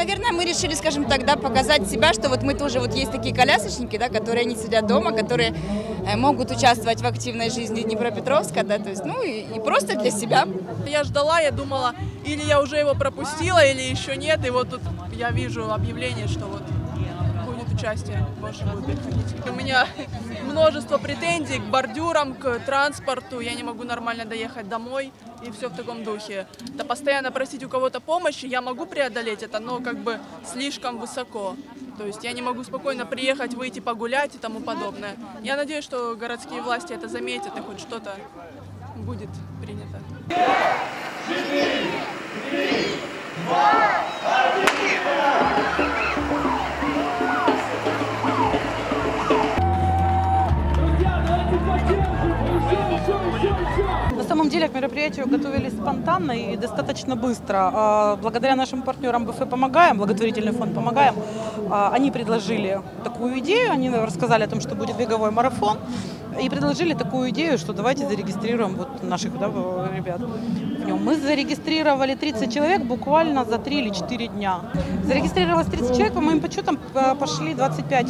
наверное, мы решили, скажем так, да, показать себя, что вот мы тоже, вот есть такие колясочники, да, которые не сидят дома, которые э, могут участвовать в активной жизни Днепропетровска, да, то есть, ну и, и просто для себя. Я ждала, я думала, или я уже его пропустила, или еще нет. И вот тут я вижу объявление, что вот участие, можно будет приходить. У меня множество претензий к бордюрам, к транспорту. Я не могу нормально доехать домой и все в таком духе. Да постоянно просить у кого-то помощи, я могу преодолеть это, но как бы слишком высоко. То есть я не могу спокойно приехать, выйти погулять и тому подобное. Я надеюсь, что городские власти это заметят и хоть что-то будет принято. На самом деле к мероприятию готовились спонтанно и достаточно быстро. А, Благодаря нашим партнерам БФ «Помогаем», благотворительный фонд «Помогаем», а, они предложили такую идею, они рассказали о том, что будет беговой марафон, и предложили такую идею, что давайте зарегистрируем вот наших да, ребят. Мы зарегистрировали 30 человек буквально за 3 или 4 дня. Зарегистрировалось 30 человек, по моим подсчетам пошли 25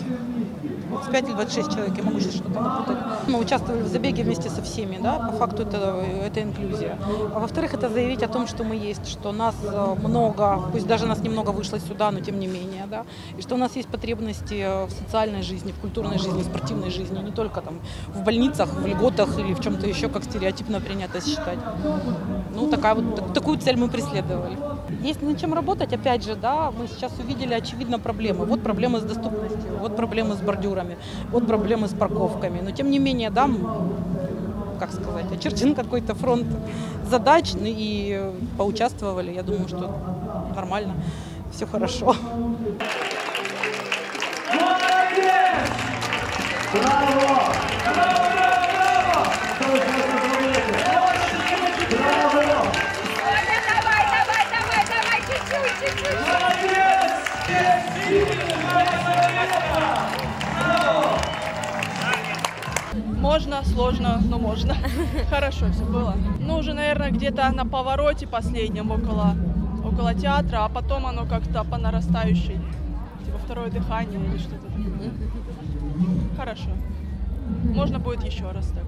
25 или 26 человек, я могу сейчас что-то напутать. Мы участвовали в забеге вместе со всеми, да, по факту это, это инклюзия. А во-вторых, это заявить о том, что мы есть, что нас э, много, пусть даже нас немного вышло сюда, но тем не менее, да, и что у нас есть потребности э, в социальной жизни, в культурной жизни, в спортивной жизни, не только там в больницах, в льготах или в чем-то еще, как стереотипно принято считать. Ну, такая вот, так- такую цель мы преследовали. Есть над чем работать, опять же, да, мы сейчас увидели, очевидно, проблемы. Вот проблемы с доступностью, вот проблемы с бордюрами, вот проблемы с парковками. Но, тем не менее, да, как сказать, очерчен какой-то фронт задач ну, и поучаствовали. Я думаю, что нормально, все хорошо. Давай, Можно, сложно, но можно. Хорошо все было. Ну, уже, наверное, где-то на повороте последнем около, около театра, а потом оно как-то по нарастающей. Типа второе дыхание или что-то такое. Хорошо. Можно будет еще раз так.